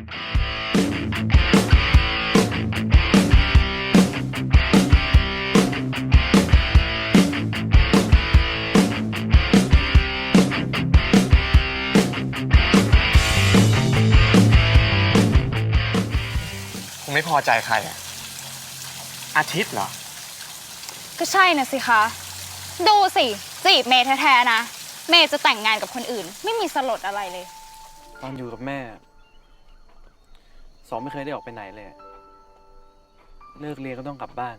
คุณไม่พอใจใครอะอาทิตย์เหรอ ก็ใช่นะสิคะ ดูสิ จีบเมย์แท้ๆนะ เมย์จะแต่งงานกับคนอื่น ไม่มีสลดอะไรเลย ตอนอยู่กับแม่ สองไม่เคยได้ออกไปไหนเลย เลิกเรียนก็ต้องกลับบ้าน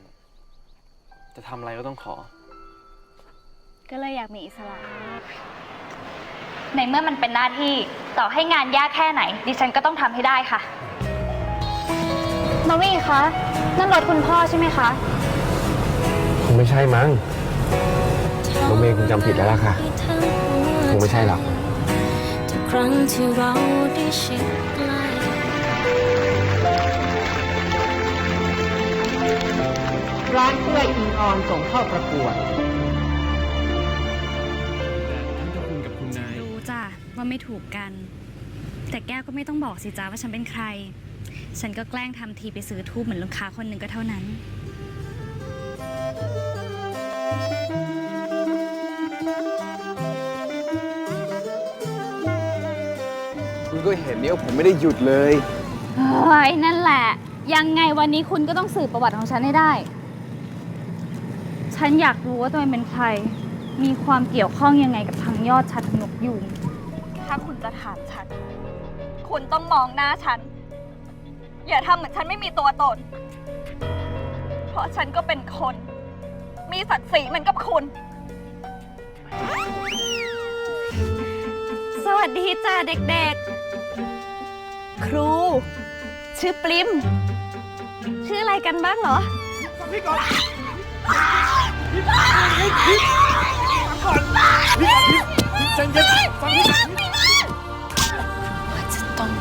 จะทำอะไรก็ต้องขอ ก็เลยอยากมีอิสระ ในเมื่อมันเป็นหน้าที่ต่อให้งานยากแค่ไหน ดิฉันก็ต้องทำให้ได้ค่ะ มาวี่คะ นั่นรถคุณพ่อใช่ไหมคะ คงไม่ใช่มั้ง น้องเมย์คงจำผิดแล้วล่ะค่ะ คงไม่ใช่หรอก ทุกครั้งที่เราได้ชิดใกานกล้วยอิงออนส่งเข้าประกวดรู้จ้ะว่าไม่ถูกกัน แต่แก้วก็ไม่ต้องบอกสิจ้าว่าฉันเป็นใคร ฉันก็แกล้งทำทีไปซื้อทูบเหมือนลูกค้าคนหนึ่งก็เท่านั้นคุณก็เห็นนี่ว่าผมไม่ได้หยุดเลย เฮ้ยนั่นแหละ ยังไงวันนี้คุณก็ต้องสืบประวัติของฉันให้ได้ ฉันอยากรู้ว่าตัวเองเป็นใคร มีความเกี่ยวข้องยังไงกับทางยอดชัดนกยูงถ้าคุณจะถามฉัน คุณต้องมองหน้าฉัน อย่าทำเหมือนฉันไม่มีตัวตน เพราะฉันก็เป็นคน มีศักดิ์ศรีเหมือนกับคุณ สวัสดีจ้าเด็กๆ ครู ชื่อปลิม ชื่ออะไรกันบ้างเหรอว่าจะต้อง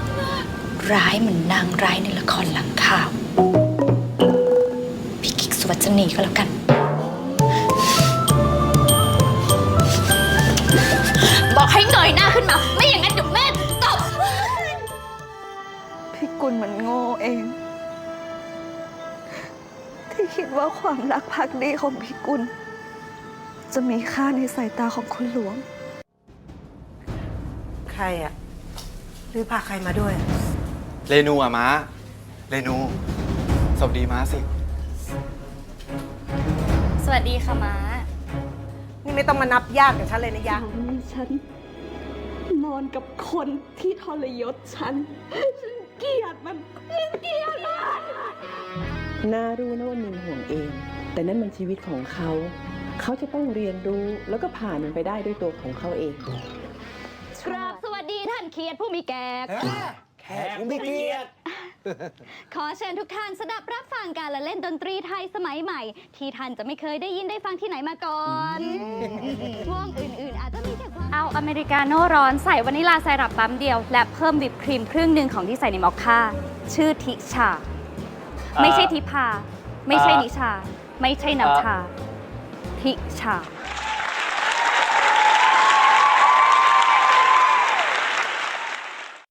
ร้ายเหมือนนางร้ายในละครหลังข่าว พี่กิ๊กสุวัจนีก็แล้วกัน บอกให้เงยหน้าขึ้นมา ไม่อย่างนั้นเดี๋ยวแม่ตบพี่กุลมันโง่เอง ที่คิดว่าความรักพักดีของพี่กุลจะมีค่าในสายตาของคุณหลวงใค รอะหรือพาใครมาด้วย เรนูอะม้า เรนู สวัสดีม้าสิ สวัสดีค่ะม้า นี่ไม่ต้องมานับยากกับฉันเลยนะยะฉัน นอนกับคนที่ทรยศฉัน ฉันเกลียดมันฉันเกลียดมัน น่ารู้นะว่ามินห่วงเอง แต่นั่นมันชีวิตของเขา เขาจะต้องเรียนรู้แล้วก็ผ่านมันไปได้ด้วยตัวของเขาเอง เคียรติผู้มีแก่แขกผมไม่เกลียดขอเชิญทุกท่านสดับรับฟังการละเล่นดนตรีไทยสมัยใหม่ ที่ท่านจะไม่เคยได้ยินได้ฟังที่ไหนมาก่อนวงอื่นๆ อาจจะมีแค่ความเอาอเมริกาโน่ร้อนใส่วานิลาไซรัปปั๊มเดียว และเพิ่มวิปครีมครึ่งหนึ่งของที่ใส่ในมอคค่า ชื่อทิชา ไม่ใช่ทิพา ไม่ใช่นิชา ไม่ใช่น้ำชา ทิชา